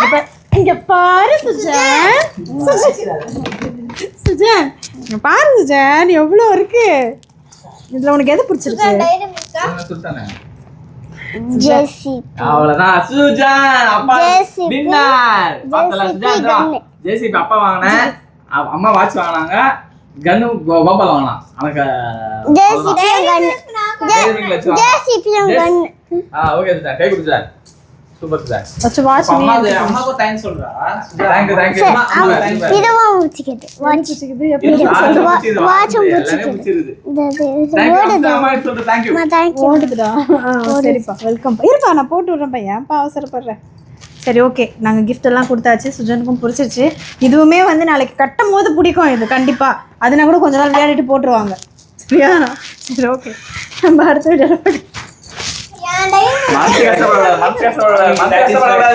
இங்க பாரு. இங்க பாரு சுஜன் சுஜன் பாரு சுஜன் எவ்வளோ இருக்கு இதுல உனக்கு எது பிடிச்சிருக்கு அவ்வளவுதான் சுஜான் அப்பா. வின்னர். ஜேசிபி அப்பா வாங்கினேன் அம்மா வாட்ச் வாங்கினாங்க கன்னு கோபால் வாங்கினான் எனக்கு ஜெசி கன் கைவிரல் வச்சு வாங்கினான். ஜெசி கன் ஆ ஓகே சார் கை கொடுத்து சொல்றா. அம்மா சொல்றேன். தேங்க்யூ அம்மா தேங்க்யூ ஓடுதுடா? ஆ, சரிப்பா. வெல்கம் இருப்பா நான் போட்டு விட்றேன்ப்பா ஏன்ப்பா அவசரப்படுறேன். சரி ஓகே நாங்கள் gift எல்லாம் கொடுத்தாச்சு. சுஜனுக்கும் பிடிச்சிருச்சு. இதுவுமே வந்து நாளைக்கு கட்டும் போது பிடிக்கும் இது கண்டிப்பாக அதுனா கூட கொஞ்ச நாள் விளையாடிட்டு போட்டுருவாங்க. சரியா? சரி ஓகே நம்ம அடுத்த Mantri Asamala, Mantri Asamala,